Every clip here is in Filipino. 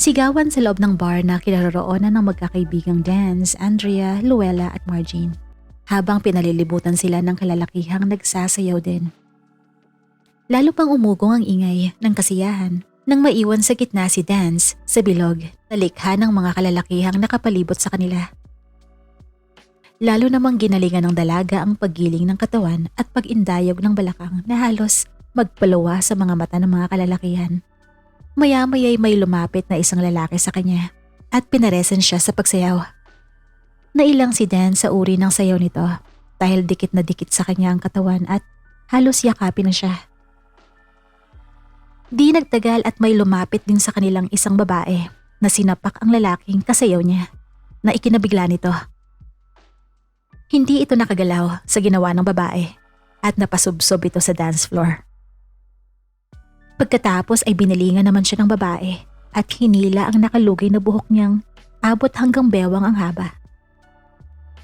Sigawan sa loob ng bar na kinaroroonan ng magkakaibigang Dance, Andrea, Luella at Margine. Habang pinalilibutan sila ng kalalakihang nagsasayaw din. Lalo pang umugong ang ingay ng kasiyahan nang maiwan sa gitna si Dance sa bilog na likha ng mga kalalakihang nakapalibot sa kanila. Lalo namang ginalingan ng dalaga ang paggiling ng katawan at pag-indayog ng balakang na halos magpalawa sa mga mata ng mga kalalakihan. Maya-maya'y may lumapit na isang lalaki sa kanya at pinaresan siya sa pagsayaw. Nailang si Dan sa uri ng sayaw nito dahil dikit na dikit sa kanya ang katawan at halos yakapin na siya. Di nagtagal at may lumapit din sa kanilang isang babae na sinapak ang lalaking kasayaw niya na ikinabigla nito. Hindi ito nakagalaw sa ginawa ng babae at napasubsob ito sa dance floor. Pagkatapos ay binilingan naman siya ng babae at hinila ang nakalugay na buhok niyang abot hanggang bewang ang haba.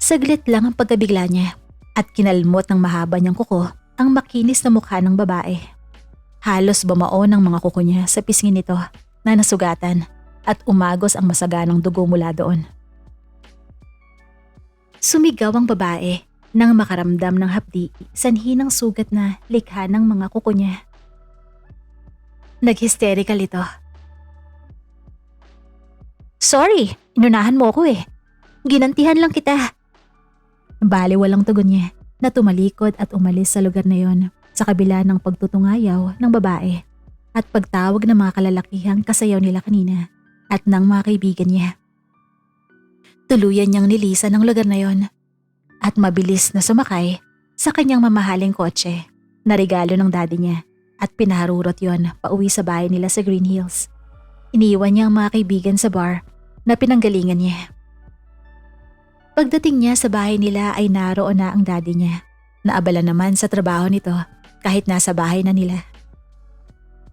Saglit lang ang pagkabigla niya at kinalmot ng mahaba niyang kuko ang makinis na mukha ng babae. Halos bumao ng mga kuko niya sa pisngi nito na nasugatan at umagos ang masaganang dugo mula doon. Sumigaw ang babae nang makaramdam ng hapdi sanhi ng sugat na likha ng mga kuko niya. Nag-hysterical ito. Sorry, inunahan mo ako eh. Ginantihan lang kita. Bali walang tugon niya na tumalikod at umalis sa lugar na yon sa kabila ng pagtutungayaw ng babae at pagtawag ng mga kalalakihang kasayaw nila kanina at ng mga kaibigan niya. Tuluyan niyang nilisan ang lugar na yon at mabilis na sumakay sa kanyang mamahaling kotse na regalo ng daddy niya at pinaharurot yon pauwi sa bahay nila sa Green Hills. Iniiwan niya ang mga kaibigan sa bar na pinanggalingan niya. Pagdating niya sa bahay nila ay naroon na ang daddy niya. Naabala naman sa trabaho nito kahit nasa bahay na nila.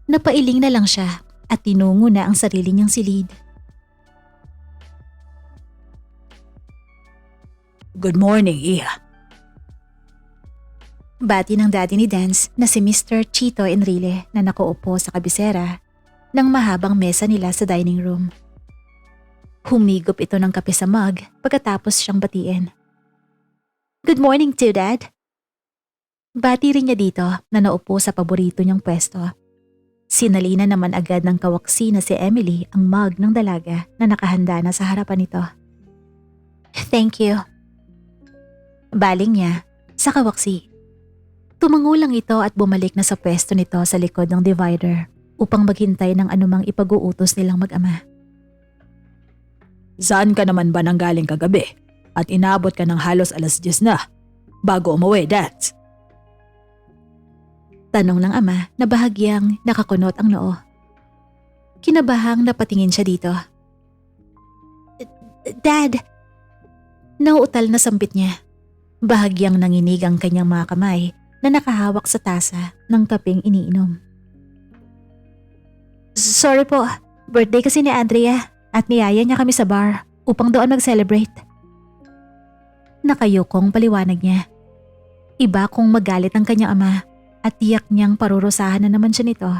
Napailing na lang siya at tinungo na ang sarili niyang silid. Good morning, Iha. Bati ng daddy ni Dance na si Mr. Chito Enrile na nakaupo sa kabisera ng mahabang mesa nila sa dining room. Humigop ito ng kape sa mug pagkatapos siyang batiin. Good morning to Dad. Bati rin niya dito na naupo sa paborito niyang pwesto. Sinalina naman agad ng kawaksi na si Emily ang mug ng dalaga na nakahanda na sa harapan nito. Thank you. Baling niya sa kawaksi. Tumango lang ito at bumalik na sa pwesto nito sa likod ng divider upang maghintay ng anumang ipag-uutos nilang mag-ama. Saan ka naman ba nanggaling kagabi? At inabot ka ng halos alas 10 na. Bago umuwi, Dad. Tanong ng ama na bahagyang nakakunot ang noo. Kinabahang napatingin siya dito. Dad! Nauutal na sampit niya. Bahagyang nanginig ang kanyang mga kamay na nakahawak sa tasa ng kaping iniinom. Sorry po, birthday kasi ni Andrea at niyaya niya kami sa bar upang doon mag-celebrate. Nakayukong paliwanag niya. Iba kung magalit ang kanyang ama at tiyak niyang parurusahan na naman siya nito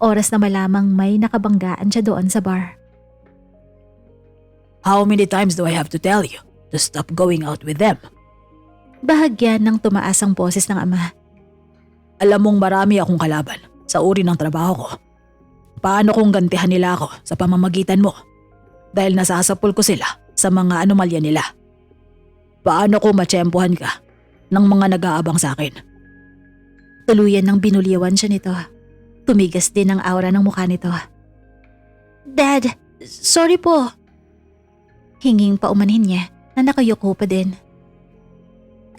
oras na malamang may nakabanggaan siya doon sa bar. How many times do I have to tell you to stop going out with them? Bahagyan ng tumaas ang boses ng ama. Alam mong marami akong kalaban sa uri ng trabaho ko. Paano kung gantihan nila ako sa pamamagitan mo? Dahil nasasapul ko sila sa mga anomalya nila. Paano kung matsyempohan ka ng mga nag-aabang sa akin? Tuluyan ng binulyawan siya nito. Tumigas din ang aura ng mukha nito. Dad, sorry po. Hinging paumanhin niya na nakayuko pa din.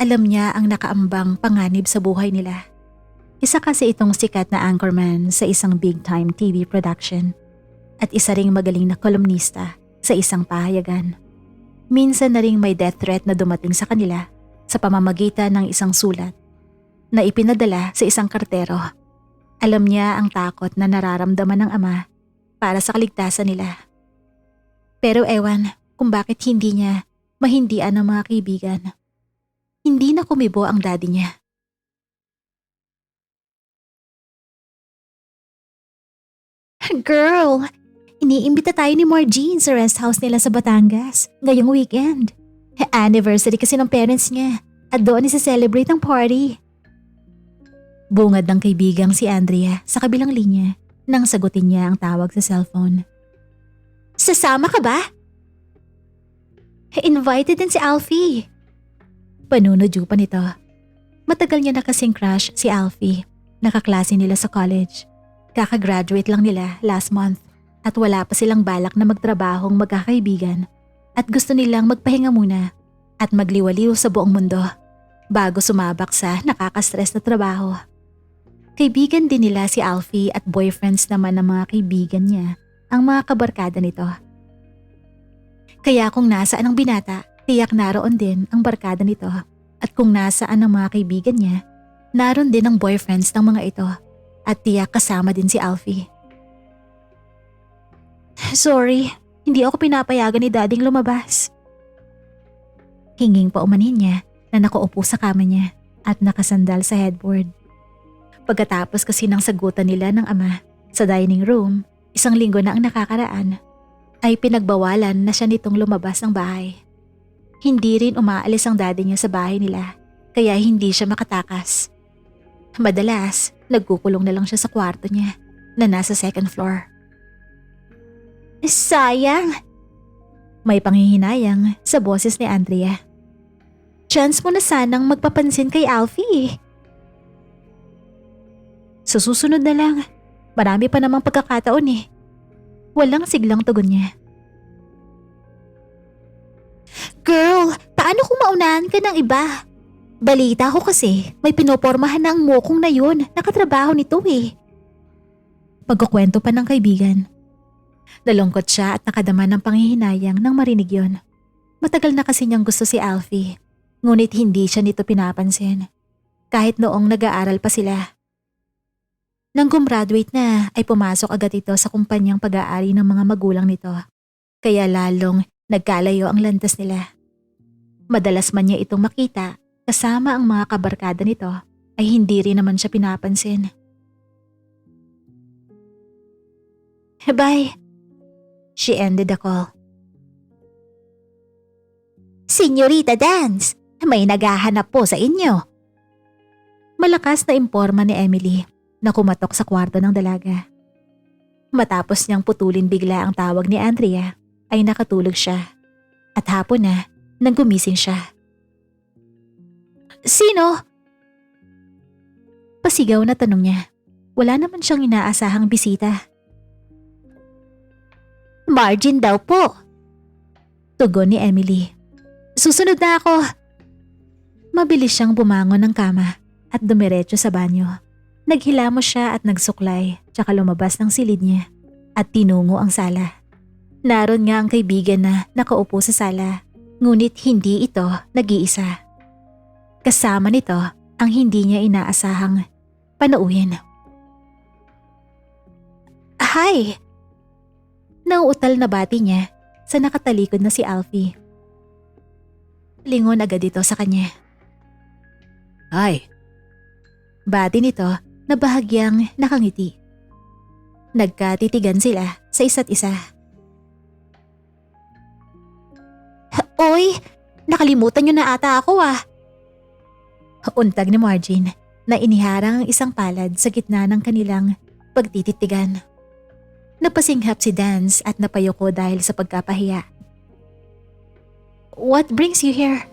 Alam niya ang nakaambang panganib sa buhay nila. Isa kasi itong sikat na anchorman sa isang big-time TV production at isa ring magaling na kolumnista sa isang pahayagan. Minsan na ring may death threat na dumating sa kanila sa pamamagitan ng isang sulat na ipinadala sa isang kartero. Alam niya ang takot na nararamdaman ng ama para sa kaligtasan nila. Pero ewan kung bakit hindi niya mahindian ng mga kaibigan. Hindi na kumibo ang daddy niya. Girl, Iniimbita tayo ni Margine sa rest house nila sa Batangas ngayong weekend. Anniversary kasi ng parents niya at doon isa-celebrate ang party. Bungad ng kaibigang si Andrea sa kabilang linya nang sagutin niya ang tawag sa cellphone. Sasama ka ba? Invited din si Alfie. Panunodyo pa nito. Matagal niya na kasing crush si Alfie. Nakaklase nila sa college. Kakagraduate lang nila last month at wala pa silang balak na magtrabahong magkakaibigan at gusto nilang magpahinga muna at magliwaliw sa buong mundo bago sumabak sa nakakastress na trabaho. Kaibigan din nila si Alfie at boyfriends naman ng mga kaibigan niya ang mga kabarkada nito. Kaya kung nasaan ang binata, tiyak naroon din ang barkada nito at kung nasaan ang mga kaibigan niya, naroon din ang boyfriends ng mga ito at tiyak kasama din si Alfie. Sorry, hindi ako pinapayagan ni dading lumabas. Hinging pa umanin niya na nakaupo sa kama niya at nakasandal sa headboard. Pagkatapos kasi ng sagutan nila ng ama sa dining room, isang linggo na ang nakakaraan, ay pinagbawalan na siya nitong lumabas ng bahay. Hindi rin umaalis ang daddy niya sa bahay nila, kaya hindi siya makatakas. Madalas, nagkukulong na lang siya sa kwarto niya na nasa second floor. Sayang! May panghihinayang sa boses ni Andrea. Chance mo na sanang magpapansin kay Alfie. Sa susunod na lang, marami pa namang pagkakataon eh. Walang siglang tugon niya. Girl, paano kung maunahan ka ng iba? Balita ko kasi, may pinopormahan na ang mokong na yun. Nakatrabaho nito eh. Pagkukwento pa ng kaibigan. Nalungkot siya at nakadama ng panghihinayang nang marinig yon. Matagal na kasi niyang gusto si Alfie, ngunit hindi siya nito pinapansin. Kahit noong nag-aaral pa sila. Nang gumraduate na ay pumasok agad ito sa kumpanyang pag-aari ng mga magulang nito. Kaya lalong nagkalayo ang landas nila. Madalas man niya itong makita kasama ang mga kabarkada nito ay hindi rin naman siya pinapansin. Bye. She ended the call. Senyorita Dance, may naghahanap po sa inyo. Malakas na imporma ni Emily na kumatok sa kwarto ng dalaga. Matapos niyang putulin bigla ang tawag ni Andrea, ay nakatulog siya. At hapon na, nang gumising siya. Sino? Pasigaw na tanong niya. Wala naman siyang inaasahang bisita. Margin daw po. Tugon ni Emily. Susunod na ako. Mabilis siyang bumangon ng kama at dumiretso sa banyo. Naghilamos siya at nagsuklay tsaka lumabas ng silid niya at tinungo ang sala. Naroon nga ang kaibigan na nakaupo sa sala ngunit hindi ito nag-iisa. Kasama nito ang hindi niya inaasahang panauhin. Hi! Nauutal na bati niya sa nakatalikod na si Alfie. Lingon agad ito sa kanya. Ay, Bati nito na bahagyang nakangiti. Nagkatitigan sila sa isa't isa. Oy, nakalimutan niyo na ata ako ah. Untag ni Margin na iniharang ang isang palad sa gitna ng kanilang pagtititigan. Napasinghap si Dance at napayoko dahil sa pagkapahiya. What brings you here?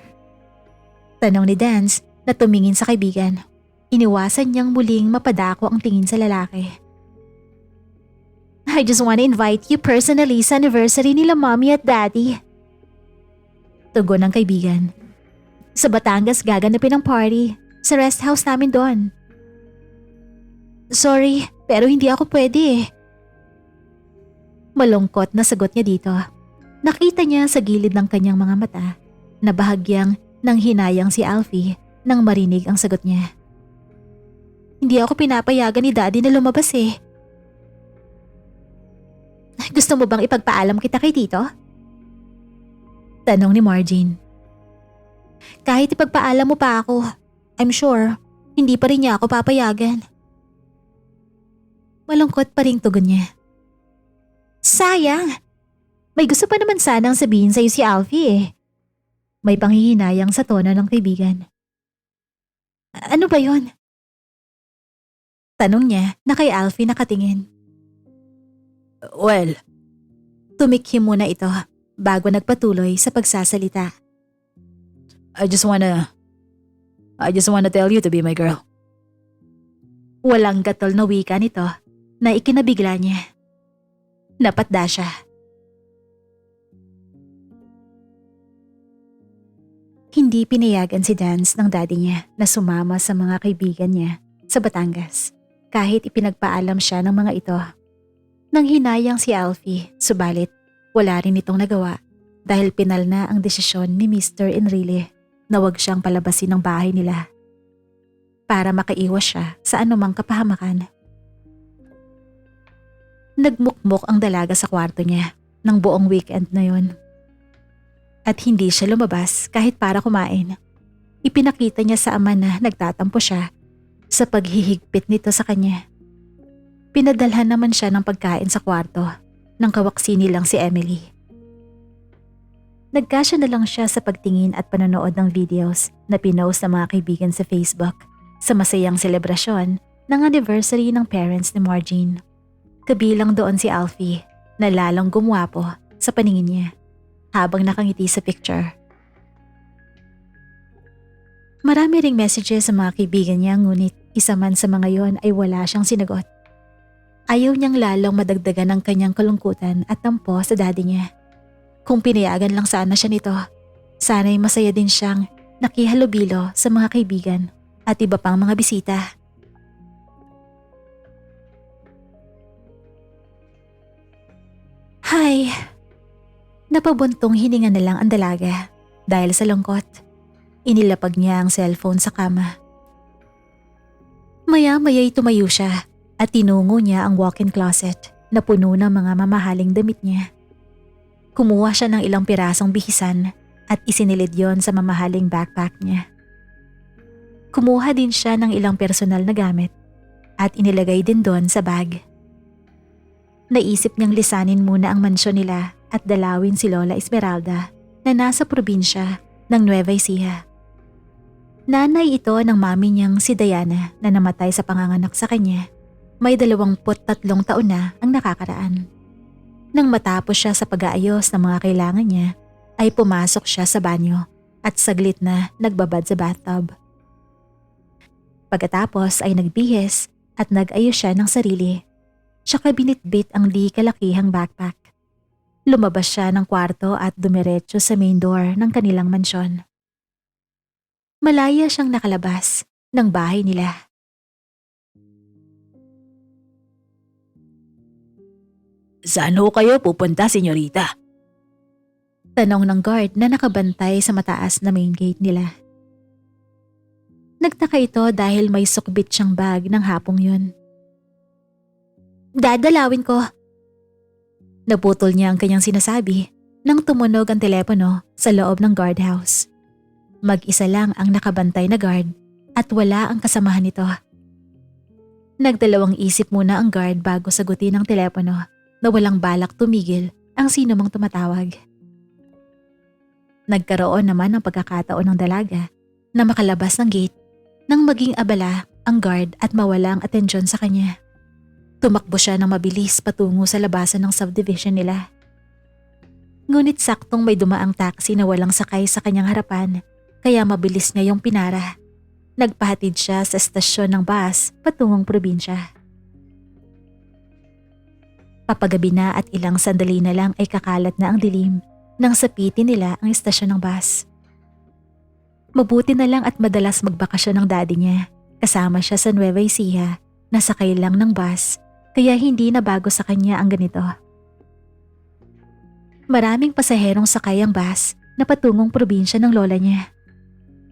Tanong ni Dance na tumingin sa kaibigan. Iniwasan niyang muling mapadako ang tingin sa lalaki. I just want to invite you personally sa anniversary nila mommy at daddy. Tugon ng kaibigan. Sa Batangas gaganapin ang party. Sa rest house namin doon. Sorry, pero hindi ako pwede eh. Malungkot na sagot niya dito. Nakita niya sa gilid ng kanyang mga mata na bahagyang nang hinayang si Alfie nang marinig ang sagot niya. Hindi ako pinapayagan ni daddy na lumabas eh. Gusto mo bang ipagpaalam kita kay tito? Tanong ni Margin. Kahit ipagpaalam mo pa ako, I'm sure, hindi pa rin niya ako papayagan. Malungkot pa rin tugon niya. Sayang. May gusto pa naman sanang sabihin sa'yo si Alfie eh. May panghihinayang sa tono ng kaibigan. Ano ba yon? Tanong niya na kay Alfie nakatingin. Well, Tumikhim muna ito bago nagpatuloy sa pagsasalita. I just wanna... I just wanna tell you to be my girl. Walang gatol na wika nito na ikinabigla niya. Napatda siya. Hindi pinayagan si Dance ng daddy niya na sumama sa mga kaibigan niya sa Batangas kahit ipinagpaalam siya ng mga ito. Nang hinayang si Alfie, subalit wala rin itong nagawa dahil pinal na ang desisyon ni Mr. Enrile na wag siyang palabasin ng bahay nila para makaiwas siya sa anumang kapahamakan. Nagmukmok ang dalaga sa kwarto niya ng buong weekend na yon. At hindi siya lumabas kahit para kumain. Ipinakita niya sa ama na nagtatampo siya sa paghihigpit nito sa kanya. Pinadalhan naman siya ng pagkain sa kwarto nang kawaksini lang si Emily. Nagkasya na lang siya sa pagtingin at panonood ng videos na pinost ng mga kaibigan sa Facebook sa masayang selebrasyon ng anniversary ng parents ni Margine. Kabilang doon si Alfie na lalong gumwapo sa paningin niya habang nakangiti sa picture. Marami ring messages sa mga kaibigan niya ngunit isa man sa mga yon ay wala siyang sinagot. Ayaw niyang lalong madagdagan ang kanyang kalungkutan at tampo sa daddy niya. Kung pinayagan lang sana siya nito, sana'y masaya din siyang nakihalubilo sa mga kaibigan at iba pang mga bisita. Hay! Napabuntong hininga na lang ang dalaga dahil sa lungkot. Inilapag niya ang cellphone sa kama. Maya-maya'y tumayo siya at tinungo niya ang walk-in closet na puno ng mga mamahaling damit niya. Kumuha siya ng ilang pirasong bihisan at isinilid yon sa mamahaling backpack niya. Kumuha din siya ng ilang personal na gamit at inilagay din doon sa bag. Naisip niyang lisanin muna ang mansyon nila at dalawin si Lola Esmeralda na nasa probinsya ng Nueva Ecija. Nanay ito ng mami niyang si Diana na namatay sa panganganak sa kanya. May dalawamput tatlong taon na ang nakakaraan. Nang matapos siya sa pag-aayos ng mga kailangan niya, ay pumasok siya sa banyo at saglit na nagbabad sa bathtub. Pagkatapos ay nagbihis at nag-ayos siya ng sarili. Tsaka binitbit ang di kalakihang backpack. Lumabas siya ng kwarto at dumiretso sa main door ng kanilang mansyon. Malaya siyang nakalabas ng bahay nila. Saan ho kayo pupunta, senyorita? Tanong ng guard na nakabantay sa mataas na main gate nila. Nagtaka ito dahil may sukbit siyang bag ng hapong yun. Dadalawin ko. Naputol niya ang kanyang sinasabi nang tumunog ang telepono sa loob ng guardhouse. Mag-isa lang ang nakabantay na guard at wala ang kasamahan nito. Nagdalawang isip muna ang guard bago sagutin ang telepono na walang balak tumigil ang sino mang tumatawag. Nagkaroon naman ng pagkakataon ng dalaga na makalabas ng gate nang maging abala ang guard at mawala ang atensyon sa kanya. Tumakbo siya ng mabilis patungo sa labasan ng subdivision nila. Ngunit saktong may dumaang taxi na walang sakay sa kanyang harapan kaya mabilis niya yung pinara. Nagpahatid siya sa estasyon ng bus patungong probinsya. Papagabi na at ilang sandali na lang ay kakalat na ang dilim nang sapitin nila ang estasyon ng bus. Mabuti na lang at madalas magbakasyon ng daddy niya. Kasama siya sa Nueva Ecija, nasakay lang ng bus, kaya hindi na bago sa kanya ang ganito. Maraming pasaherong sakay ang bus na patungong probinsya ng lola niya.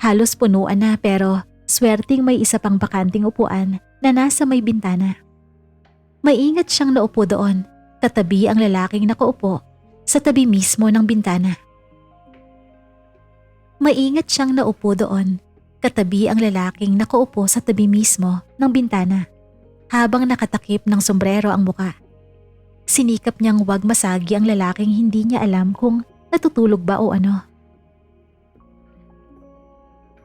Halos punuan na pero swerting may isa pang bakanting upuan na nasa may bintana. Maingat siyang naupo doon, katabi ang lalaking nakaupo sa tabi mismo ng bintana. Maingat siyang naupo doon, katabi ang lalaking nakaupo sa tabi mismo ng bintana habang nakatakip ng sombrero ang muka. Sinikap niyang wag masagi ang lalaking hindi niya alam kung natutulog ba o ano.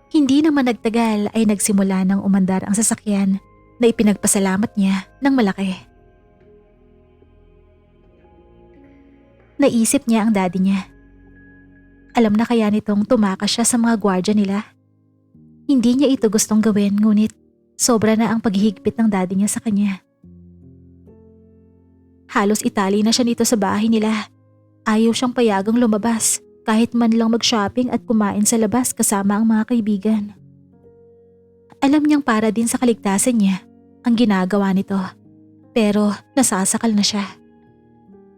Hindi naman nagtagal ay nagsimula ng umandar ang sasakyan na ipinagpasalamat niya ng malaki. Naisip niya ang daddy niya. Alam na kaya nitong tumakas siya sa mga gwardya nila. Hindi niya ito gustong gawin ngunit sobra na ang paghihigpit ng daddy niya sa kanya. Halos itali na siya nito sa bahay nila. Ayaw siyang payagang lumabas kahit man lang mag-shopping at kumain sa labas kasama ang mga kaibigan. Alam niyang para din sa kaligtasan niya ang ginagawa nito. Pero nasasakal na siya.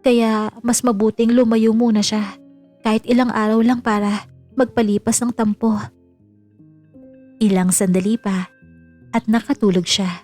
Kaya mas mabuting lumayo muna siya kahit ilang araw lang para magpalipas ng tampo. Ilang sandali pa at nakatulog siya.